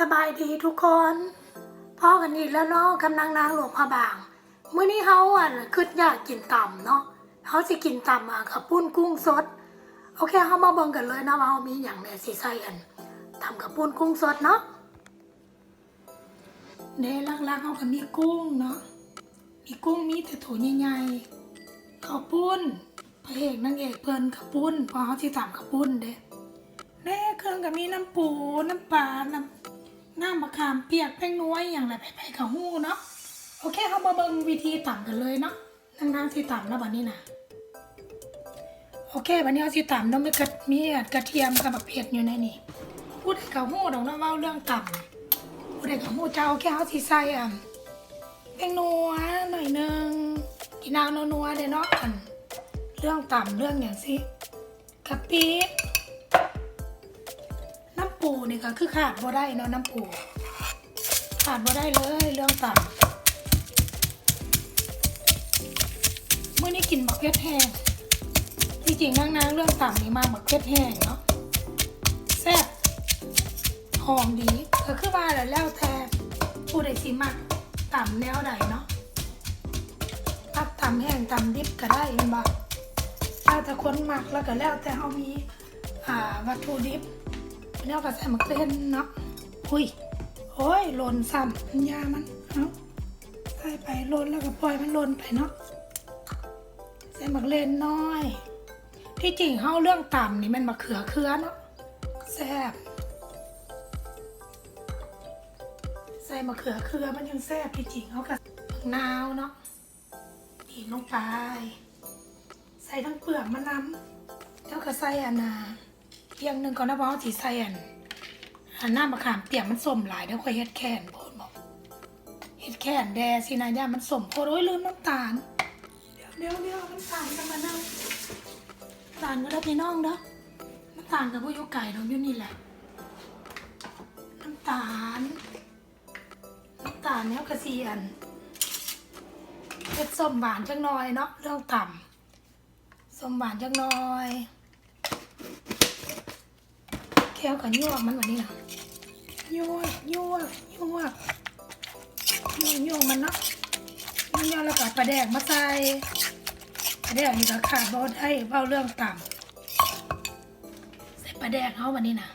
สบายดีทุกคนพ่อกันอีกแล้วเนาะกำลังนางหลวงพะบางเมื่อนี้เฮาอะคิดอยากกินต่ำเนาะเฮาสิกินต่ำอะกับปุ้นกุ้งสด โอเคเฮามาเบิ่งกันเลยนะว่าเฮามีอย่างแหน่สิใส่อันทำกับปุ้นกุ้งสดเนาะเด้ลักๆเฮาก็มีกุ้งเนาะมีกุ้งมีแต่โถใหญ่ๆข้าวปุ้นพระเอกนางเอกเพิ่นข้าวปุ้นเพอเฮาสิทำข้าวปุ้นเด้แน่เครื่องก็มีน้ำปูน้ำปลาน้ำ น้ำมะขามเปียกแป้งน้อยอย่างไรไปๆกับหู้เนาะโอเคเขามาเบิ่งวิธีต่ำกันเลยเนาะนั่งทางที่ต่ำแล้วบัดนี้นะโอเคบัดนี้เอาที่ต่ำเนาะมีกระมีกระเทียมกับบักเผ็ดอยู่ในนี่พูดให้กับหู้ดอกเนาะเว่าเรื่องต่ำพูดให้กับหู้เจ้าโอเคเขาที่ใส่อะแป้งนัวหน่อยหนึงกินนางนัวๆเด้เนาะอันเรื่องต่ำเรื่องอย่างสิกะปิ ปูนี่ก็คือขาดบ่ได้เนาะน้ำปูขาดบ่ได้เลยเรื่องต่ำเมื่อนี้กินบักเก็ตแห้งที่จริงนางนางเรื่องต่ำนี่มาบักเก็ตแห้งเนาะแซ่บหอมดีก็คือว่าแล้วแล้วแต่ผู้ใดสิมักต่ำแนวใดเนาะตักต่ำแห้งต่ำดิบก็ได้เห็นบ่แล้วแต่คนมักแล้วก็แล้วแต่เฮามีอ่าวัตถุดิบ แล้วก็ใส่มะเขือเนาะอุ้ยโอ้ยหล่นซ้ำยามันเอาใส่ไปหล่นแล้วก็ปล่อยมันหล่นไปเนาะใส่มะเขือน้อย ที่จริงเฮาเรื่องต่ำนี่มันมะเขือเครือเนาะแซ่บใส่มะเขือเครือมันยังแซ่บที่จริงเขากับนาวเนาะบีบลงไป ใส่ทั้งเปลือกมะน้ำแล้วก็ใส่อันนา เพียงหนึ่งก่อนนะเพราะสีใส่อันอันหน้ามะขามเปียกมันสมหลายเดี๋ยวค่อยเฮ็ดแคนโพดบอกเฮ็ดแคนแดสินายามันสมโพดโอ้ยลืมน้ำตาลเดี๋ยวเดี๋ยวเดี๋ยวน้ำตาลกันมาเน่าน้ำตาลก็ได้พี่น้องเด้อน้ำตาลกับพวกยุไก่เราอยู่นี่แหละ น้ำตาล น้ำตาลแล้วกระเซียนเฮ็ดส้มหวานจังหน่อยเนาะเรื่องต่ำส้มหวานจังหน่อย แก้วกับยวกมันวันนี้นะยวกยวกยวกยวกยวกมันเนาะยวกยวกแล้วก็ปลาแดกมาใส่ปลาแดกนี่ก็ขาดบ่ได้เว้าเรื่องต่ำใส่ปลาแดกเขาวันนี้นะ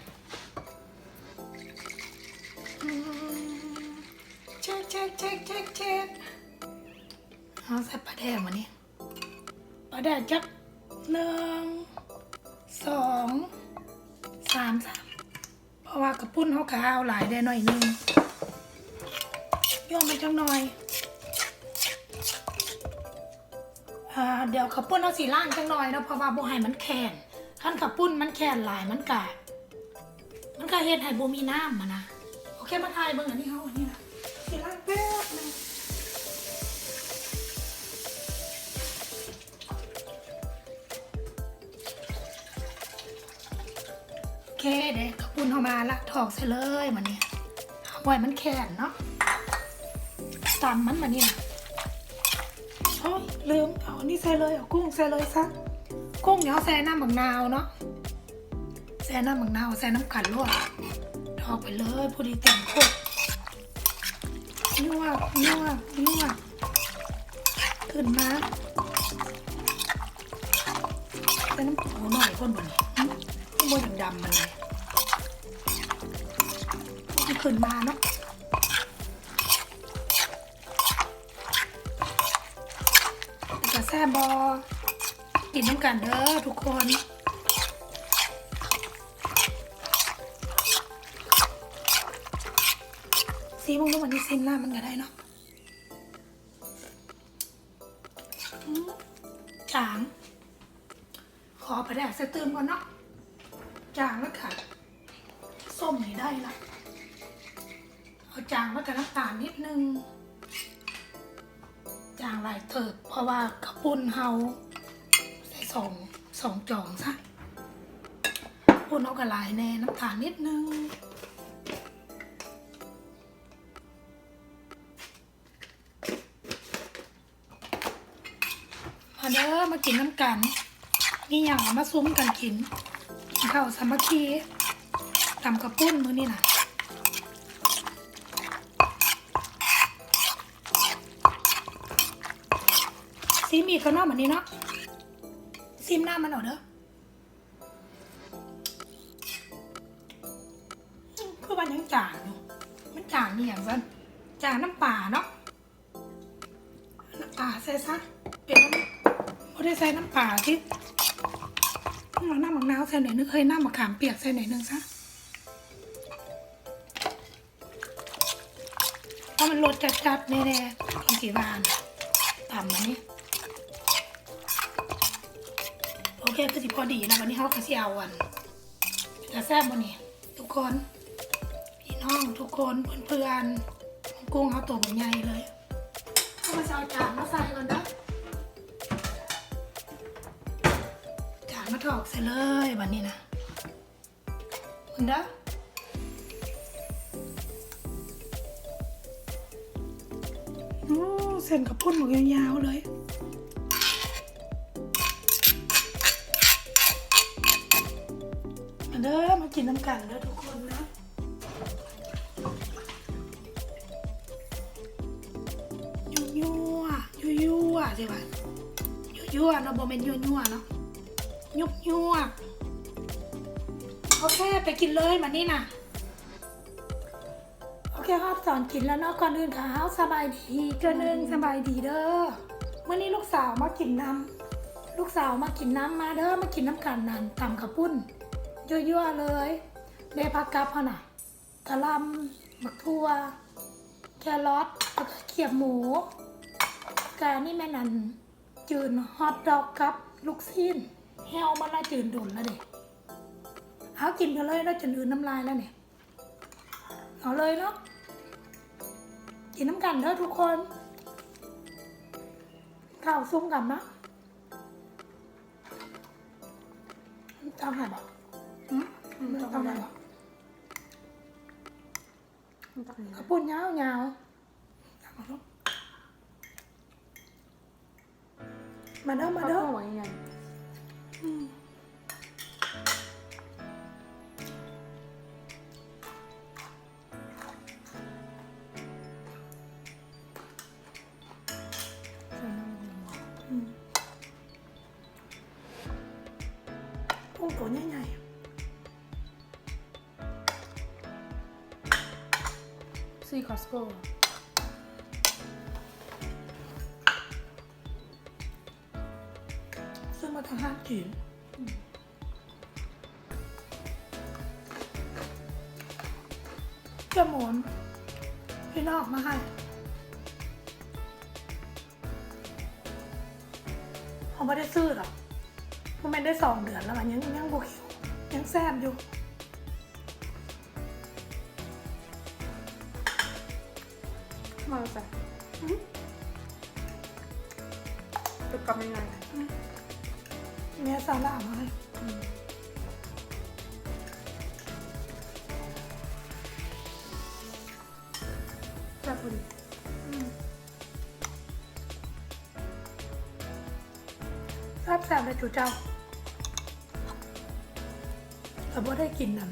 เช็คเช็คเช็คเช็คเช็คเอาใส่ปลาแดกมานี่ปลาแดกจักหนึ่งสอง สามสามเพราะว่ากระปุ้นเขาขาวหลายได้หน่อยหนึงย่อมไปจังหน่อยอเดี๋ยวกระปุ้นเอาสีล่างจังหน่อยเนาะเพราะว่าบ่ให้มันแข็งขั้นกระปุ้นมันแข็งหลายมันกะมันกะเฮ็ดให้บ่มีน้ำมานะโอเคมาทายเบิ่งอันนี้ เคเด็กกระปุ้นเข้ามาละถอกใส่เลยมันนี่เอาไว้มันแข็งเนาะตำมันมานี่นะโอ้ยลืมเอาอันนี้ใส่เลยเอากุ้งใส่เลยซะกุ้งเดี๋ยวเอาใส่น้ำบักนาวเนาะใส่น้ำบักนาวใส่น้ำขันลวกถอกไปเลยพอดีเต็มโคกยวกยวกยวกขึ้นมาใส่น้ำปูหน่อยคนบนนี้างบนดำๆมันเลยมันขึ้นมาเนาะแล้วก็แซ่บอกินน้ำกันเด้อทุกคนซีมึงรู้วันนี้ซิมหน้ามันก็ได้เนาะอืมจาง ขอประแดกใส่ตื่นก่อนเนาะาจางแล้วกับน้ำตาลนิดนึง จางหลายเติบเพราะว่ากระปุ้นเฮาใส่สองสองจองซะปุ้นเอากระลายแน่น้ำตาลนิดนึงมาเด้อมากินน้ำกันนี่อย่างมาซุ้มกันกินข้าวสามัคคีทำกระปุ้นมื้อนี่นะ อีกก็นอกแบบนี้เนาะซิมหน้ามันหน่อยเด้ออืมคือมันยังจางอยู่มันจางนี่อย่างสั้นจางน้ำป่าเนาะน้ำป่าใส่ซะเป็นน้ำไม่ได้ใส่น้ำป่าที่เอาหน้ำมะนาวใส่หน่อยนึงเคยหน้ำมะขามเปียกใส่หน่อยนึงซะเพราะมันรสจัดๆแน่ๆกินกี่บานต่ำมันนี่ โอเคคือสิพอดีนะวันนี้เขาก็สิเอาวันจะแซ่บวันนี้ทุกคนพี่น้องทุกคนเพื่อนๆกุ้งเขาตัวใหญ่เลยเอามาเอาจานมาใส่ก่อนนะจานมาถอกใส่เลยวันนี้นะมึงเด้อโอ้เส้นกับพุ่นหมกยาวๆเลย น้ำกันเด้อทุกคนนะยั่วยั่วยั่วยั่วใช่ปะยั่วยั่วเนาะโบเมนยั่วยั่วเนาะยุบยั่วโอเคไปกินเลยมานี่นะโอเคครับสอนกินแล้วเนาะก่อนอื่นค่ะเฮาสบายดีเกินหนึ่งสบายดีเด้อเมื่อนี้ลูกสาวมากินน้ำลูกสาวมากินน้ำมาเด้อมากินน้ำกันนันตำกับปุ้น ยั่วๆเลยได้ผักกับเขาน่ะกะหลำบักทั่ว แครอทแล้วก็เขียบหมูกานี่แม่นันจืนฮอทดอกกับลูกซีนแฮวมันละจืนดุนแล้วเด็เอากินกันเลยแล้วจนอื่นน้ำลายแล้วเนี่ยเอาเลยเนาะกินน้ำกันเด้อทุกคนข้าวซุ้มกันนะจำหายบอก ไม่ต้องอะไรหรอกมันตักนี่กระปุ่นยาวยาวมาเด้อมาข้าวเด้อหัวยังไงอืมใส่น้ำมันอืมกุ้งตัวใหญ่ ซีคอสโก้ซึ่งมาทางห้างจีนเจ้าหมอนพี่นอกมาให้เขาไม่ได้ซื้อหรอกมันไม่ได้สองเดือนแล้วมันยังยังบวคิวยังแซมอยู่ มาใส่อืมจะกลับยังไงเมียซาร่ามาให้อืมแซ่บพอดีทราบแซมเลยจูเจ้าแต่ว่าได้กินนั่น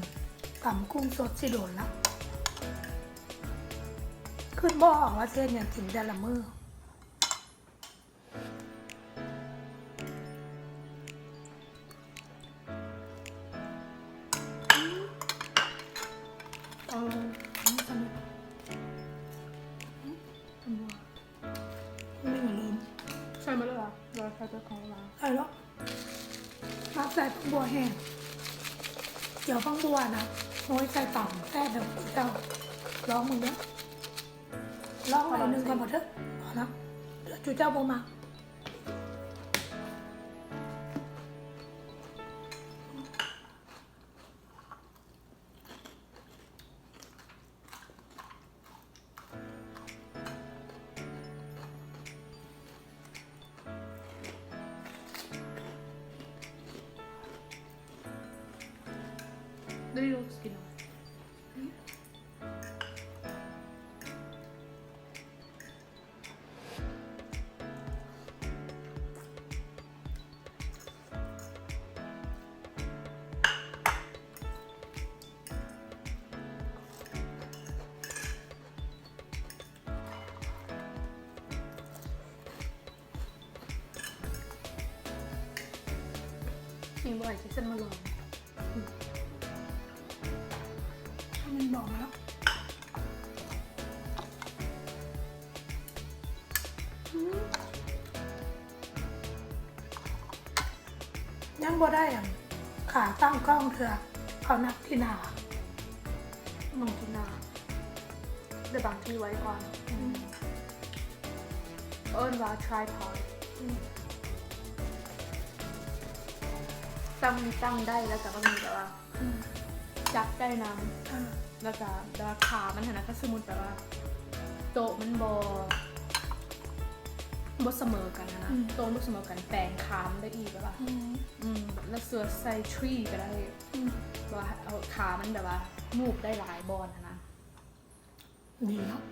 ต่ำกุ้งสดสิโดนแล้ว ขึ้นบ่ออกว่าเส้นอย่างกินแต่ละมือเออนี่สนุกอืมไม่เหมือนลืมใส่มาเลยเหรอเราใส่ตัวของเราใช่แล้วมาใส่ผักบัวแห้งเดี๋ยวผักบัวนะโอ้ยใส่ต่ำแค่เดิมเจ้าลองมึงเนี้ย ลองหน่อยหนึ่งก่อนหมดเถอะเอานะเดี๋ยวจูเจ้าโบมาได้ดูสกินเหรอจริ บ่อยที่เส้นมาลองถ้ามันบอกแล้วยังบ่ได้อะขาตั้งกล้องเถอะเขานักที่หนานมที่หน้าแต่บางที่ไว้ก่อนเอิ้นว่า tripod ตั้งตั้งได้แล้วแต่ว่ามีแบบว่าอืมจับได้นอ่าำแล้วก็แบบว่าขามันหันนะถ้าสมมติแบบว่า โต๊ะมันบอบเสมอกันนะนะโต๊ะบเสมอกันแปลงขามนได้อีกแบบว่าอืมอืมแล้วเสือใส่ทรีก็ได้อืมว่าเอาขามันแบบว่ามูบได้หลายบอลนะนะดีเนาะ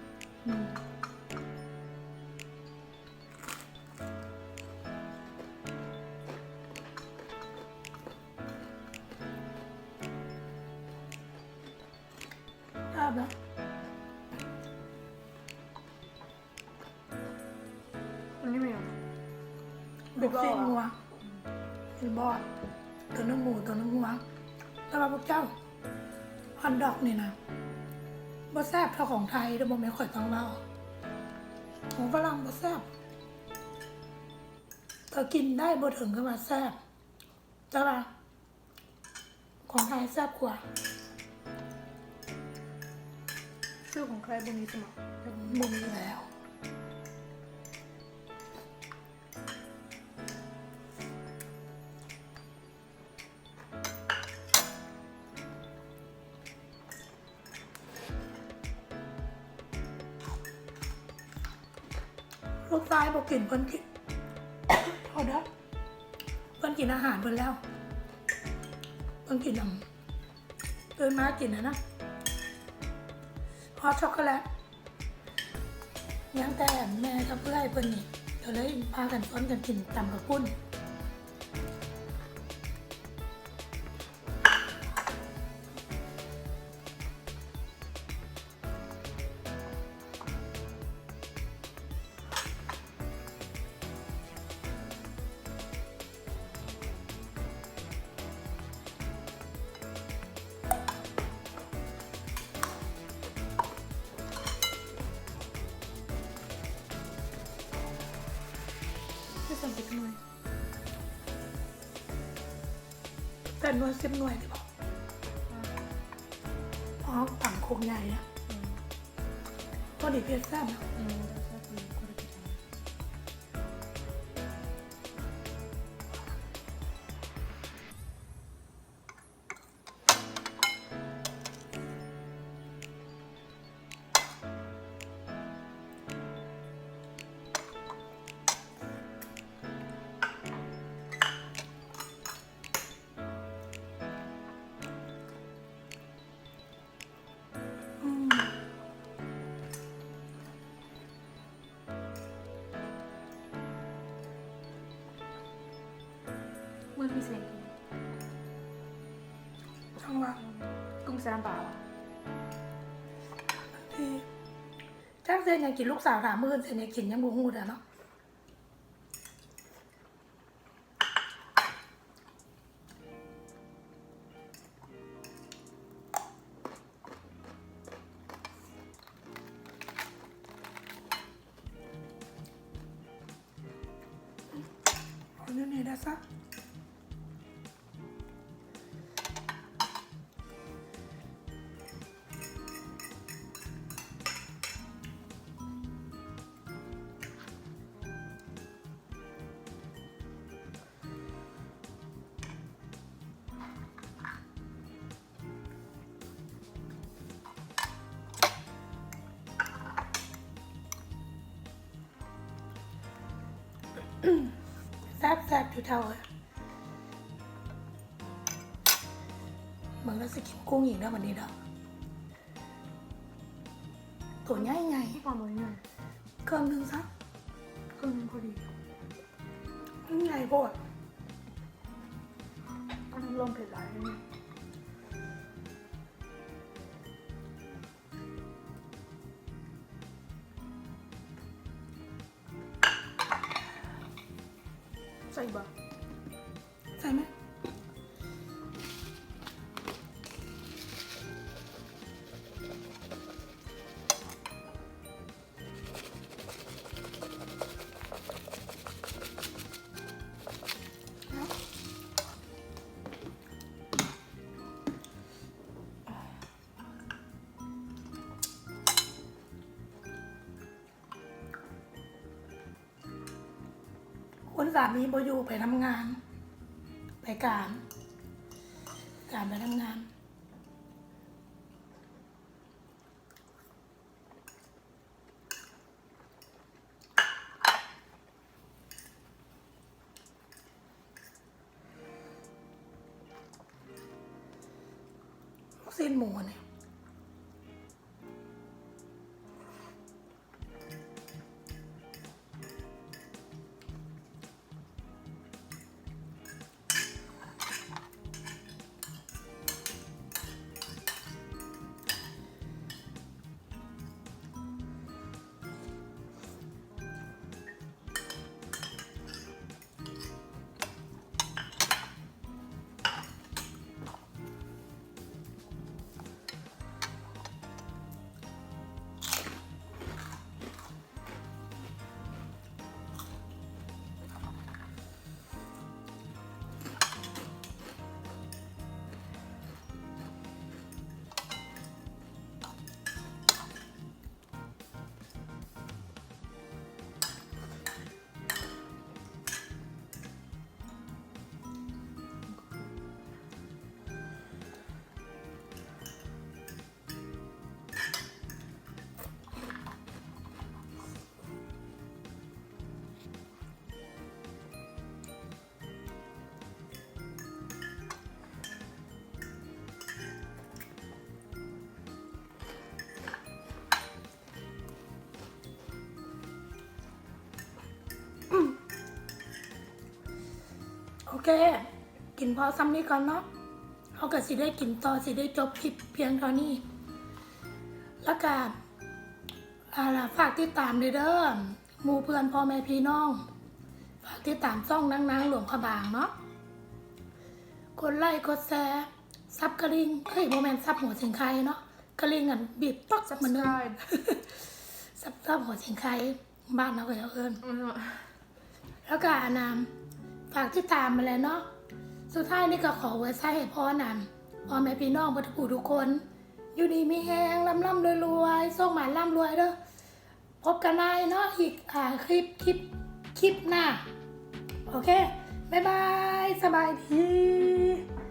เป็นบอดตัวน้ำหมูตัวน้ำงัวแล้วว่าพวกเจ้าฮอนดอกนี่นะบ่แซบเท่าของไทยแต่บ่ไม่ค่อยต้องเล่าของฝรั่งบ่แซบแต่กินได้บ่ถึงกับว่าแซบแต่ว่าของไทยแซบกว่าชื่อของใครบนนี้สมองมุมอยู่แล้ว ลูกชายบอกกินเพิ่นกินพอได้เพิ่นกินอาหารเพิ่นแล้ว เพิ่นกินน้ำเดินมากินนะนะพอช็อกโกแลตยังแต่แม่กับเพื่อนเพิ่นนี่เดี๋ยวเลยพากันซ้อนกันกินตำกับปุ้น สันติกหน่อยแต่หน่วยสิบหน่วยดีบอกอ๋อต่างโคงใหญ่นะอืมพอดีเพชรแซ่บนะอืม ช่างว่ากุ้งแซมเปล่าอะที่จ้างเซ แซบแซบอยู่เท่าเลยเหมือนเราสกินกุ้งอีกแล้ สามีบอยู่ไปทำงาน ไปการ การไปทำงานลูกสิ้นหมูเนี่ย เค กินพอซ้ำนี้ก่อนเนาะเขาก็สิได้กินต่อสิได้จบคลิปเพียงเท่านี้ แล้วก็อาล่ะฝากติดตามด้วยเด้อหมู่เพื่อนพ่อแม่พี่น้อง ฝากติดตามซ่องนางนางหลวงพระบางเนาะกดไลค์กดแชร์ซับกระลิงเฮ้ยโมเมนซับหัวสิงไคเนาะกระลิงอันบีบต๊อกซับเหมือนเดิม subscribe ซับซับหัวสิงไคบ้านเราก็จะเอิญอืมแล้วก็อนาม ฝากที่ตามมาแล้วเนาะสุดท้ายนี่ก็ขอไว้ใส่ให้พ่อนำพ่อแม่พี่น้องบัตผู้ทุกคน อยู่ดีมีแหงลำล่ำรวยรวยๆส่งหมานร่ำรวยเด้อพบกันใหม่เนาะอีกอ่าคลิปคลิปคลิปหน้า โอเค บ๊ายบาย สบายดี